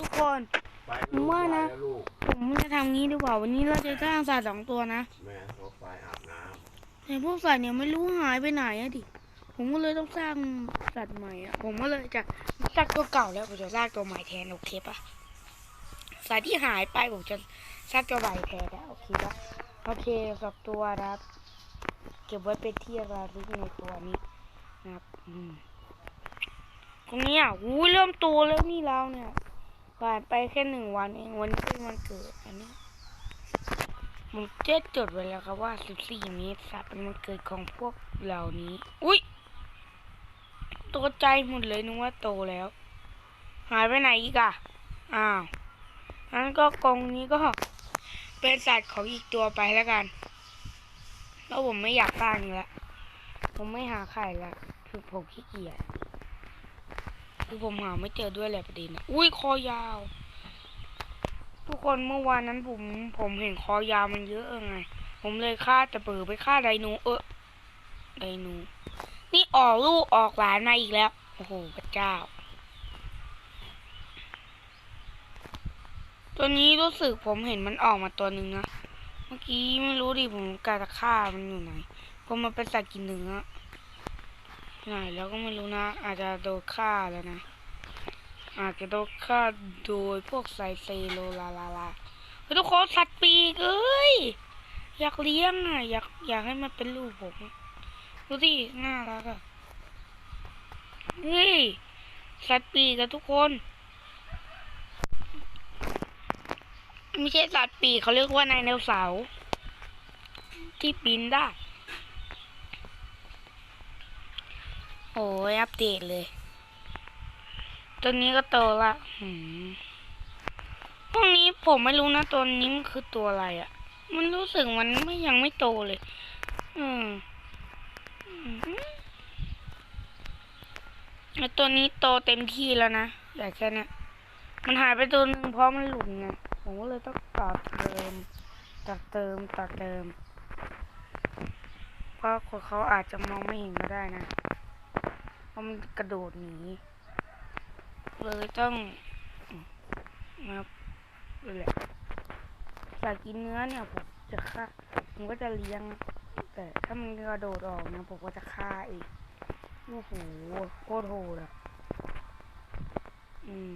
ทุกคนไปผมว่านะไปลูกผมจะทำงี้ดีกว่าวันนี้เราจะสร้างสัตว์สองตัวนะแม่เขาไปอาบน้แต่พวกสัตว์เนี่ยไม่รู้หายไปไหนอะดิผมก็เลยต้องสร้างสัตว์ใหม่อะผมก็เลยจะสร้างตัวเก่าแล้วผมจะสร้างตัวใหม่แทนโอเคปะสัตว์ที่หายไปผมจะสร้างตัวใหม่แทนแล้วโอเคปะโอเคสองตัวนะครับ เก็บไว้เป็นที่ระลึกในตัวนี้นะครับอืมตรงนี้อะอู้เริ่มโตแล้วนี่เราเนี่ย ผ่านไปแค่หนึ่งวันเองวันนี้เป็นวันเกิดอันนี้ผมเจ๊จดไว้แล้วครับว่า14เมษาเป็นวันเกิดของพวกเหล่านี้ อุ้ยตกใจหมดเลยนึกว่าโตแล้ว หายไปไหนอีกอะอ้าวงั้นก็กรงนี้ก็เป็นสัตว์ของอีกตัวไปแล้วกันแล้วผมไม่อยากตั้งละผมไม่หาไข่ละคือผมขี้เกียจ คือผมหาไม่เจอด้วยแหละประเด็นอะอุ้ยคอยาว ทุกคนเมื่อวานนั้นผมผมเห็นคอยาวมันเยอะไง ผมเลยฆ่าจะเปิดไปฆ่าไดโนเออไดโนนี่ออกลูกออกหลานมาอีกแล้ว โอ้โหพระเจ้า ตัวนี้รู้สึกผมเห็นมันออกมาตัวหนึ่งนะ เมื่อกี้ไม่รู้ดิผมกะจะฆ่ามันอยู่ไหน ผมมันเป็นสัตว์กินเนื้อ ไหนแล้วก็ไม่รู้นะ อาจจะโดนฆ่าแล้วนะ อาจจะโดนฆ่าโดยพวกไซเซโลลาลาลาทุกคนสัตว์ปีกเอ้ยอยากเลี้ยงอะอยากอยากให้มันเป็นลูกผมดูสิน่ารักอะเฮ้ยสัตว์ปีกอะทุกคนไม่ใช่สัตว์ปีกเขาเรียกว่าไดโนวเสาที่ปีนได้ โอ้ ยอัปเดตเลย ตัวนี้ก็โตละหืมพวกนี้ผมไม่รู้นะตัวนี้มันคือตัวอะไรอะ่ะ มันรู้สึกมันไม่ยังไม่โตเลย อืมอืมแล้วตัวนี้โตเต็มที่แล้วนะอยากแค่เนี้ยมันหายไปตัวหนึ่งเพราะมันหลุดไง ผมก็เลยต้องต่อเติมต่อเติมต่อเติม เพราะคนเขาอาจจะมองไม่เห็นก็ได้นะ เพราะมันกระโดดหนีเลยต้องนะครับนี่แหละสัตว์กินเนื้อเนี่ยผมจะฆ่าผมก็จะเลี้ยง แต่ถ้ามันกระโดดออกเนะผมก็จะฆ่าเองโอ้โหโคตรโหดอะอืม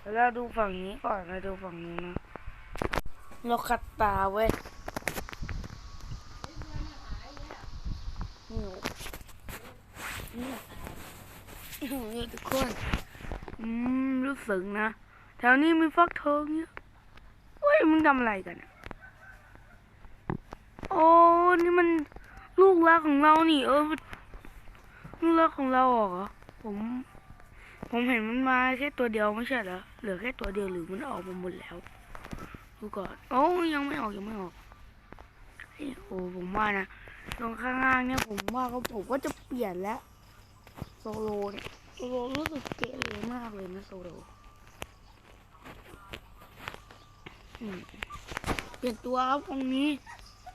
แล้วเราดูฝั่งนี้ก่อนเราดูฝั่งนู้นนะเราขัดตาเว้ยนี่ นี่ทุกคนอืมรู้สึกนะ แถวนี้มีฟักทองเนี่ยเฮ้ยมึงทำอะไรกันอะโอ้นี่มันลูกรักของเรานี่ เออลูกรักของเราเหรอผมผมเห็นมันมาแค่ตัวเดียวไม่ใช่เหรอเหลือแค่ตัวเดียวหรือมันออกมาหมดแล้วดูก่อนโอ้ยังไม่ออกยังไม่ออกโอ้ผมว่านะตรงข้างล่างเนี่ยผมว่าก็ผมก็จะเปลี่ยนแล้ว โซโลเนี่ยโซโลรู้สึกเกเรมากเลยนะโซโลเปลี่ยนตัวครับตรงนี้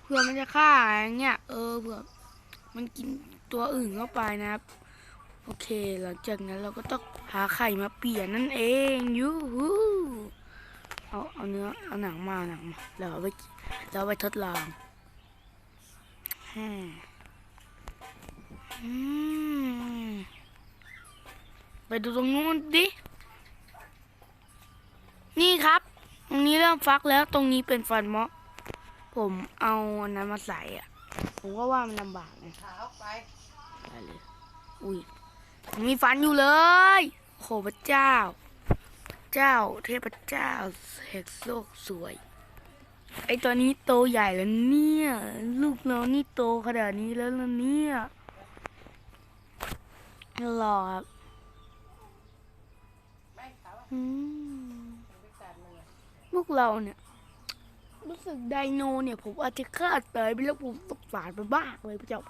เผื่อมันจะฆ่าอย่างเงี้ยเออเผื่อมันกินตัวอื่นเข้าไปนะครับ โอเคหลังจากนั้นเราก็ต้องหาไข่มาเปลี่ยนนั่นเองยูฮูเอาเอาเนื้อเอาหนังมาหนังมาแล้วเอาไปแล้วเอาไปทดลองอืม ดูตรงนู้นดิ นี่ครับ ตรงนี้เริ่มฟักแล้ว ตรงนี้เป็นฟันมาะผมเอาอันนั้นมาใส่อะ ผมก็ว่ามันลำบากไงขาวไปได้เลย อุ้ยมีฟันอยู่เลยโหพระเจ้า เจ้าเทพเจ้าแหกโลกสวย ไอตัวนี้โตใหญ่แล้วเนี่ย ลูกน้องนี่โตขนาดนี้แล้วนะเนี่ยหลอครับ พวกเราเนี่ย รู้สึกไดโนเนี่ย ผมอาจจะฆ่าเตยไปแล้วผมตกสารไปบ้างเลยพระเจ้า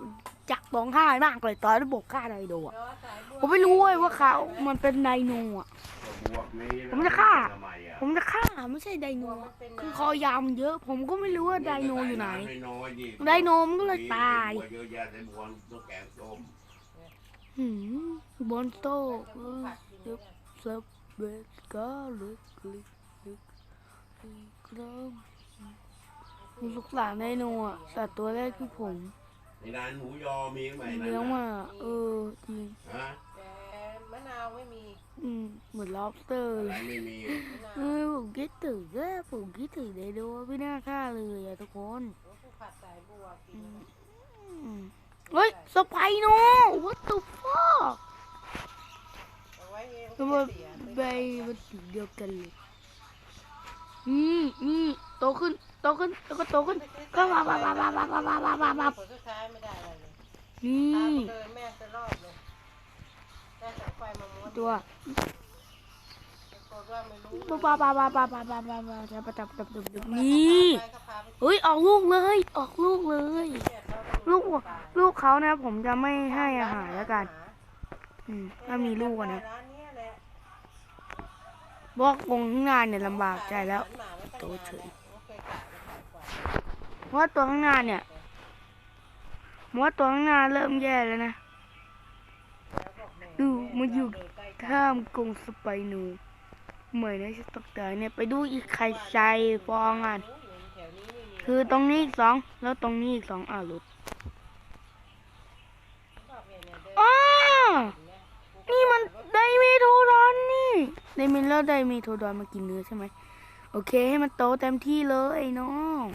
จักร้องไห้มากเลยตอนที่บอกฆ่าไดโนอะรอสายบัวผมไม่รู้เว้ยว่าเขา มันเป็นไดโนอะำบวกนี้ผมจะฆ่าทำไมอะผมจะฆ่าไม่ใช่ไดโนอะคือคอยาวมันเยอะ ผมก็ไม่รู้ว่าไดโนอยู่ไหนน้อยๆดิไดโนมันก็เลยตายเยอะแยะในบวนต้องแกงส้มหืมบอนโตเออเดี๋ยวสับ เบ็ดก็ลึกลึกลึกลึกครับมีลูกหลานไดโนอะสัตว์ตัวแรกที่ผมในร้านหมูยอมีไหมนั่นเลี้ยงมาเออจริงฮะแต่มะนาวไม่มี อืมเหมือน lobster อะเลไรยไม่มีเออผมคิดถึงอะผมคิดถึงไดโนไม่น่าฆ่าเลยอะทุกคนผัดสายบัวกินเฮ้ยสไปโน what the fuck ไว้เองทำไมใบมันสีเดียวกันเลยนี่นี่โตขึ้นโตขึ้นแล้วก็โตขึ้นก็มามามามามามามามามาผลสุดท้ายไม่ได้อะไรเลยนี่ตามเดินแม่จะรอบเลยแม่สายไฟมาม้วนตัวปรากฏว่าไม่รู้ปาปาปาปาปาปาปาปาปาจับจับจับจับจับนี่ไปก็พาไปเฮ้ยออกลูกเลย ออกลูกเลยเที่ยวเขาลูกลูกเขานะ ผมจะไม่ให้อาหารแล้วกัน อืมถ้ามีลูกอะนะร้านเนี้ยแหละบอกวงข้างหน้าเนี่ยลำบากใจแล้วตั้งโตเฉยว่าเพราะตัวข้างหน้าเนี่ยมว่าตัวข้างหน้าเริ่มแย่แล้วนะ ดูมาอยู่เดินใกล้ๆข้ามกรงสไปนูเหมือนในสต็อกเตอร์เนี่ยไปดูอีกไข่ใส่ฟองอะแถวนี้ไม่มีคือตรงนี้อีกสองแล้วตรงนี้อีกสองอะหลุด บอกเนี่ยเนี่ยเดิน อ้า อย่างเงี้ย นี่มันไดเมโทรอนนี่ ไดเมนแล้วไดเมโทรอนมากินเนื้อใช่ไหมโอเคให้มันโตเต็มที่เลยน้อง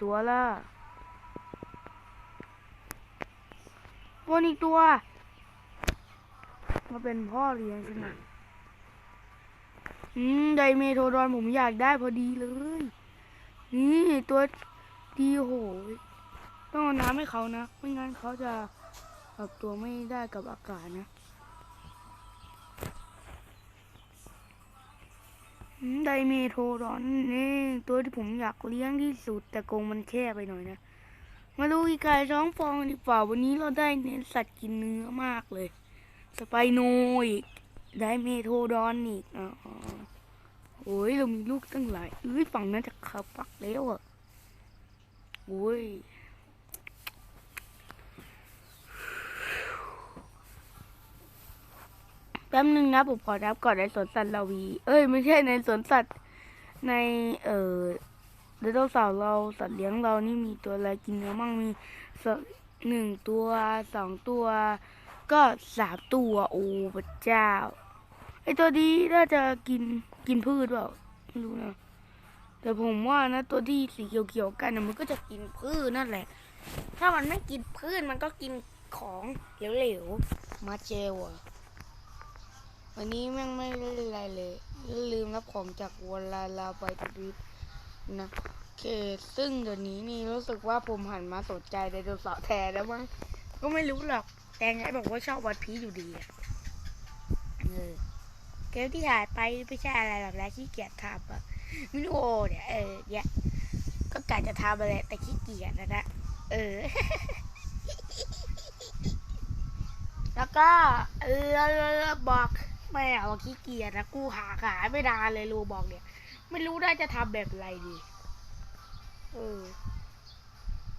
ตัวละวนอีกตัว มาเป็นพ่อเลี้ยงใช่ไหมอืมไดเมโทรอนผมอยากได้พอดีเลย นี่ตัวดีโหยต้องเอาน้ำให้เขานะ ไม่งั้นเขาจะปรับตัวไม่ได้กับอากาศนะ ไดเมโทรอนนี่ตัวที่ผมอยากเลี้ยงที่สุด แต่กรงมันแคบไปหน่อยนะ มาดูอีกไก่ท้องฟองดีกว่าวันนี้เราได้เน้นสัตว์กินเนื้อมากเลย สไปโนอีกไดเมโทรอนอีกอ๋อโอ้ยเรามีลูกตั้งหลายเอ้ยฝั่งนั้นจะขับปักแล้วอะโอ้ย แป๊บนึงนะผมขอรับก่อนในสวนสัตว์ลาวี เอ้ย ไม่ใช่ในสวนสัตว์ในเอ่อไดโนเสาร์เราสัตว์เลี้ยงเรานี่มีตัวอะไรกินเนื้อมั่งมีสหนึ่งตัวสองตัว ก็สามตัวโอ้พระเจ้าไอตัวนี้น่าจะกินกินพืชเปล่าไม่รู้นะแต่ผมว่านะตัวที่สีเขียวๆกันนะมันก็จะกินพืชนั่นแหละ ถ้ามันไม่กินพืชมันก็กินของเหลวๆมาเจลอะ วันนี้แม่งไม่เล่นอะไรเลย ลืมรับของจากวลาลาไปทวิปนะโอเคซึ่งเดี๋ยวนี้นี่รู้สึกว่าผมหันมาสนใจไดโนเสาร์แทนแล้วมั้งก็ไม่รู้หรอก แต่ไงบอกว่าชอบวัดพีอยู่ดีอะเออเกมที่หายไปไม่ใช่อะไรหรอกนะขี้เกียจทำอะวิดีโอเนี่ยเออเนี่ยก็กะจะทำอะไรแต่ขี้เกียจนะนะเออ แล้วก็เออบอก ไม่เอาขี้เกียจนะกูหาขายไม่นานเลยรูบอกเนี่ย ไม่รู้ได้จะทำแบบไรดี เออ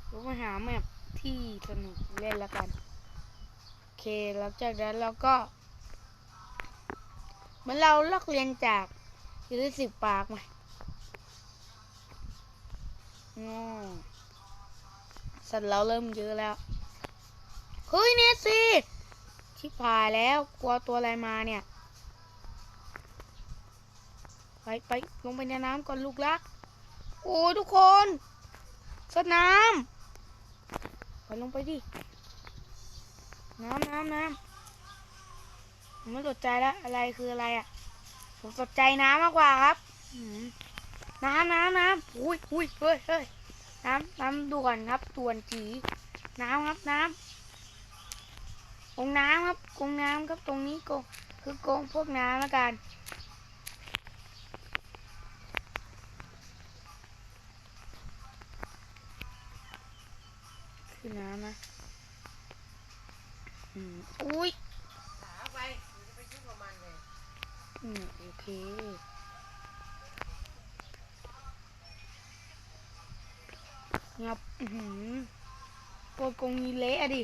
เรามาหาแบบที่สนุกเล่นแล้วกันโอเคหลังจากนั้นเราก็เหมือนเราเลิกเรียนจากยูนิสิบปากมาอ๋อสัตว์เราเริ่มเยอะแล้ว เฮ้ยเนสซี่ชิบหายแล้วกลัวตัวอะไรมาเนี่ย ไปไปลงไปในน้ำก่อนลูกรัก โอ้ทุกคนสดน้ำไปลงไปดิ น้ำน้ำน้ำผมไม่สนใจแล้วอะไรคืออะไรอะ ผมสนใจน้ำมากกว่าครับน้ำน้ำน้ำอุ้ยอุ้ยเฮ้ยเฮ้ยน้ำน้ำด่วนครับด่วนจีน้ำครับน้ำกงน้ำครับกงน้ำครับตรงนี้กงคือกงพวกน้ำแล้วกัน คือน้ำนะอุ้ยอืมโอเคงับหืมตัวกงนี้เละดิ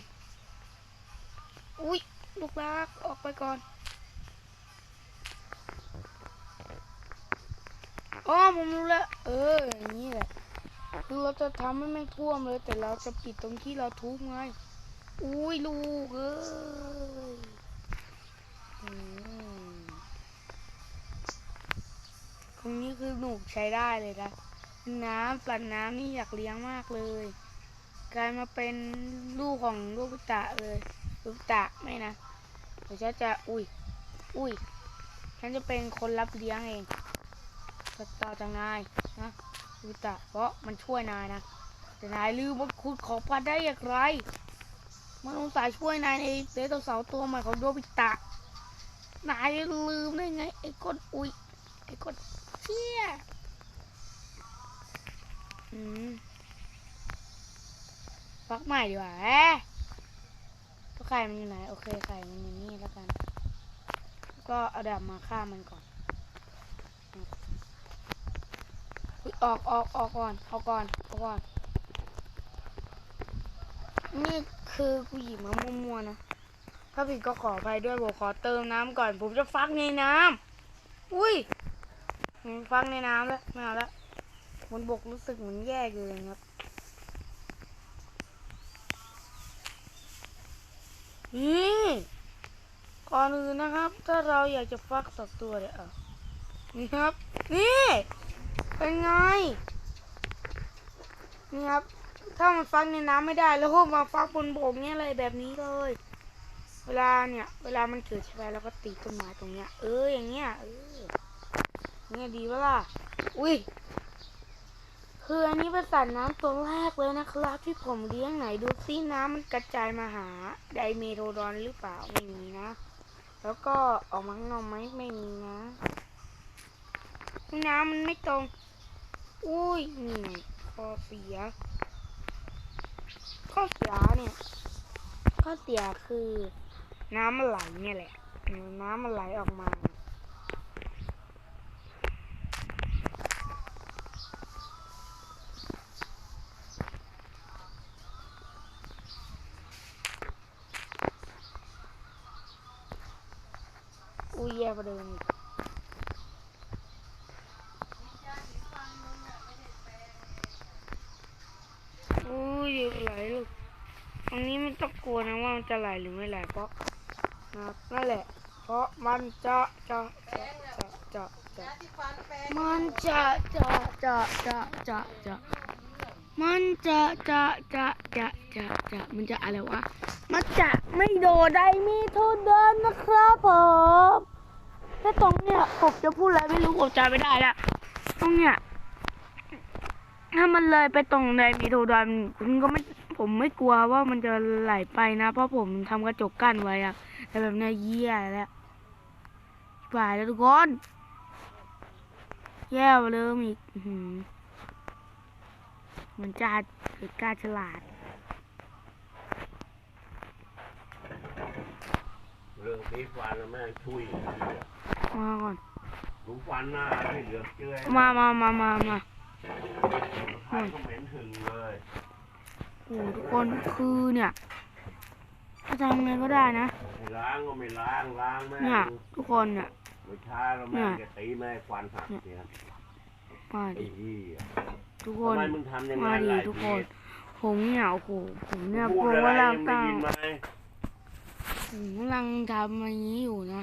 อุ้ยลูกลากออกไปก่อนอ๋อผมรู้แล้ว เออ อย่างนี้แหละ คือเราจะทำให้ม่งท่วมเลย แต่เราจะปิดตรงที่เราทุบไง อุ้ยลูกเอ้ยอืมตรงนี้คือหนุกใช้ได้เลยนะน้ำสัตว์น้ำนี่อยากเลี้ยงมากเลยกลายมาเป็นลูกของลูกตะเลยลูกตะไม่นะเดี๋ยวฉันจะอุ้ยอุ้ยฉันจะเป็นคนรับเลี้ยงเองต่อจากนายนะ ลูตะเพราะมันช่วยนายนะ แต่นายลืมว่าคุณขอพัดได้อย่างไร มันอุตส่าช่วยนายในเดโตเสาตัวใหม่ของโดบิตะ นายลืมได้ไง ไอ้คนอุ้ยไอ้คนเชี่ยอืมฟักใหม่ดีกว่าแอะตัวไข่มันอยู่ไหน โอเคไข่มันอยู่นี่แล้วกัน ก็เอาดาบมาฆ่ามันก่อน ออกออกออกก่อนออกก่อนออกก่อน นี่คือกูหยิบมามัวๆนะ ถ้าผิดก็ขออภัยด้วยผมขอเติมน้ำก่อน ผมจะฟักในน้ำอุ้ยผมฟักในน้ำแล้วไม่เอาแล้วบนบกรู้สึกเหมือนแย่เกินครับนี่ก่อนอื่นนะครับ ถ้าเราอยากจะฟักสักตัวเดี๋ยเอานี่ครับ นี่ เป็นไง นี่ครับ ถ้ามันฟักในน้ำไม่ได้ แล้วก็มาฟักบนบกเนี่ยอะไรแบบนี้เลย เวลาเนี่ย เวลามันเกิดใช่ไหมเราก็ตีต้นไม้ตรงเนี้ย เอออย่างเงี้ย เออเนี่ยดีปะล่ะ อุ้ยคืออันนี้เป็นสัตว์น้ำตัวแรกเลยนะครับ ที่ผมเลี้ยงไหนดูซิน้ำมันกระจายมาหาไดเมโทรดอนหรือเปล่าไม่มีนะ แล้วก็ออกมาข้างนอกไหมไม่มีนะ น้ำมันไม่ตรง อุ้ยนี่ข้อเสีย ข้อเสียเนี่ย ข้อเสียคือ น้ำมันไหลเนี่ยแหละ น้ำมันไหลออกมาอุ้ยแย่ประเดิมอีก จะไหลหรือไม่ไหลเพราะนะครับนั่นแหละ เพราะมันจะจะจะจะจะจะมันจะจะจะจะจะจะมันจะจะจะจะจะจะมันจะอะไรวะ มันจะไม่โดดได้มีโทษเดินนะครับผมถ้าตรงเนี้ยผมจะพูดอะไรไม่รู้ผมจำไม่ได้ล้วตรงเนี้ยถ้ามันเลยไปตรงใดมีโทษเดินคุณก็ไม่ ผมไม่กลัวว่ามันจะไหลไปนะ เพราะผมทำกระจกกั้นไว้อะแต่แบบเนี้ยเยี่ยแล้วไปแล้วทุกคนแย่กว่าเดิมอีกอื้อหือมันจะเกิดกล้าฉลาดเรื่องตีฟันแล้วแม่งช่วยมาก่อนหนูฟันหน้าไม่เหลือเจือยมามามามามาใครก็เหม็นถึงเลย โอ้โหทุกคนคือเนี่ยจะทำไงก็ได้นะ ไม่ล้างก็ไม่ล้างล้างแม่งเนี่ยทุกคนเนี่ยไม่ช้าแล้วแม่งจะตีแม่งฟันหักเนี่ยมาไอ้ดิเหี้ยทุกคทำนไมมึงทำอย่างมานั้นดิล่ะทุกคน ผมเนี่ยโอ้โหผมเนี่ยพูผดมอะไรกำลังยังได้ตั้งยินไหมผมกำลังทำอย่างนี้อยู่นะ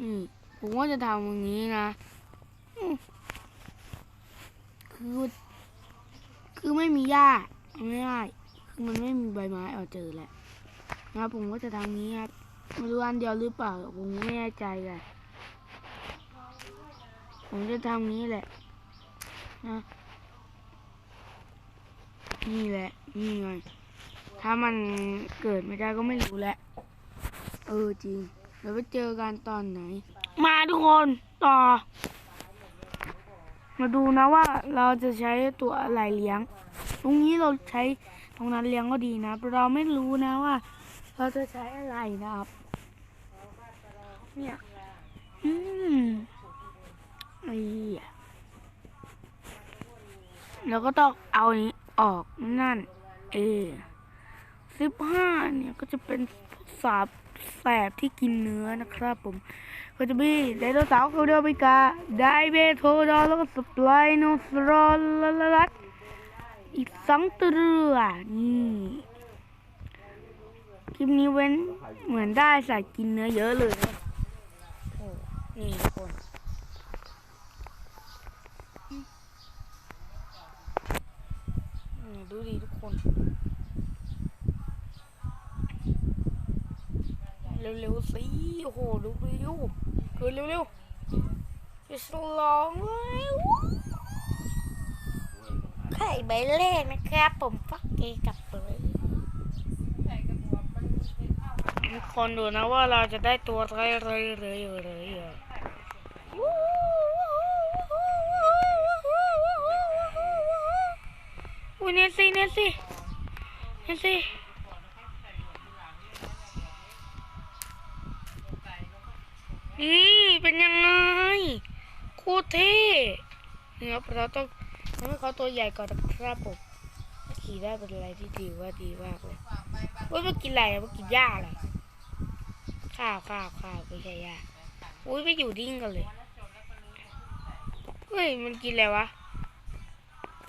นี่ผมว่าจะทำอย่างนี้นะอืมคือ คือไม่มีหญ้าเไม่ได้คือมันไม่มีใบไม้เอาเจอแหละนะครับผมก็จะทำนี้ครับไม่รู้อันเดียวหรือเปล่าผมไม่แน่ใจเลยผมจะทำนี้แหละนะนี่แหละ นี่ไง ถ้ามันเกิดไม่ได้ก็ไม่รู้แหละ เออจริงเดี๋ยวไปเจอกันตอนไหน มาทุกคนต่อ มาดูนะว่าเราจะใช้ตัวอะไรเลี้ยง รงนี้เราใช้ตรงนั้นเลี้ยงก็ดีนะ เราไม่รู้นะว่า เราจะใช้อะไรนะครับ เนี่ย อืมไอ้เหี้ยเราก็ต้องเอาอันนี้ออกนั่น เอสิบห้าเนี่ยก็จะเป็นสาบแสบที่กินเนื้อนะครับผม ก็จะมีไดโนเสาร์เขาเดียวไปกาไดเบโทดอลแล้วก็สปไลโนสรอลลลลัด อีกสองตัวนี่คลิปนี้เว้นเหมือนได้ใส่กินเนื้อเยอะเลยนะโอ้นี่ทุกคนดูดิทุกคน เร็วๆสิโอ้โหดูเร็วเกินเร็วๆจะสลองเลย ไข่ใบเล่นะครับ ผมฟักเกกับเลยทุกคนดูนะว่าเราจะได้ตัวอะไรเลยเลยเลยอุ้ยเนสซี่เนสซี่เนสซี่นี่เป็นยังไงคตรเท่นี่ครับเราต้อง ทำให้เขาตัวใหญ่ก่อนนะครับผมขี่ได้เป็นอะไรที่ดีว่าดีมากเลยว้ยมันกินอะไรมันกินหญ้าเหรข้าวข้าวข้าวไม่ใช่หญ้าอุ้ยไม่อยู่ดิ้งกันเลยเฮ้ยมันกินอะไรวะ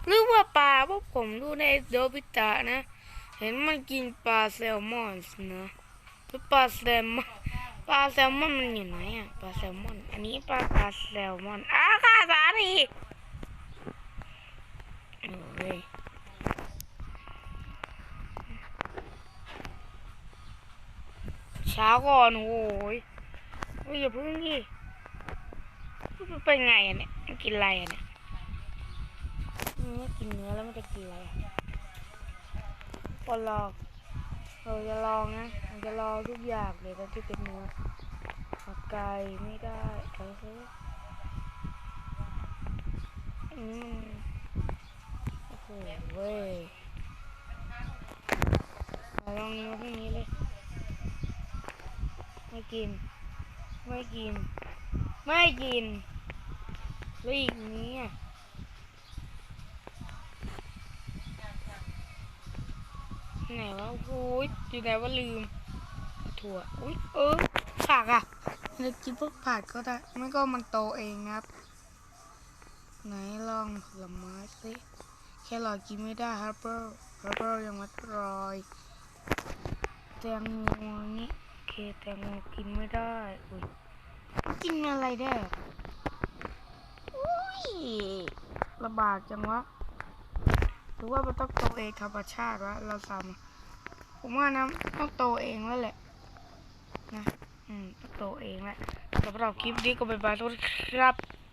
หรือว่าปลาพวกผมดูในโดบิตะนะ เห็นมันกินปลาแซลมอนนะหรือปลาแซลมอนปลาแซลมอนมันอยู่ไหนอะปลาแซลมอน อันนี้ปลาปลาแซลมอนอ้าค่ะสาลี โอ้ยเช้าก่อนโอ้ยโอ้ยอย่าพิ่งดิมันเป็นไงอะเนี่ยมันกินอะไรอะเนี่ยมันกินเนื้อแล้วมันจะกินอะไรอะคนลองเราจะลองนะเราจะลองทุกอย่างเลยตอนที่เป็นเนื้อเอาไก่ไม่ได้เอออือ้โห เว้ยมาลองนี้มาพรุ่งนี้เลย ไม่กิน ไม่กิน ไม่กินแล้วอีกนี้อะไหนวะโอ้ยอยู่ไหนว่าลืม ถั่วอุ้ยเออผักอะในกินพวกผักก็ได้ไม่ก็มันโตเองครับ ไหนลองผลไม้สิ แค่รอกินไม่ได้ฮับเบิลฮับเบิลยังไม่รอยแตงโมนี่เคแตงโมกินไม่ได้อุ้ยกินอะไรได้อะอุ้ยลำบากจังวะหรือว่ามันต้องโตเองธรรมชาติวะเราทำผมว่านะต้องโตเองแล้วแหละ นะ อืมต้องโตเองแหละสำหรับคลิปนี้ก็เป็นบายทุกครับ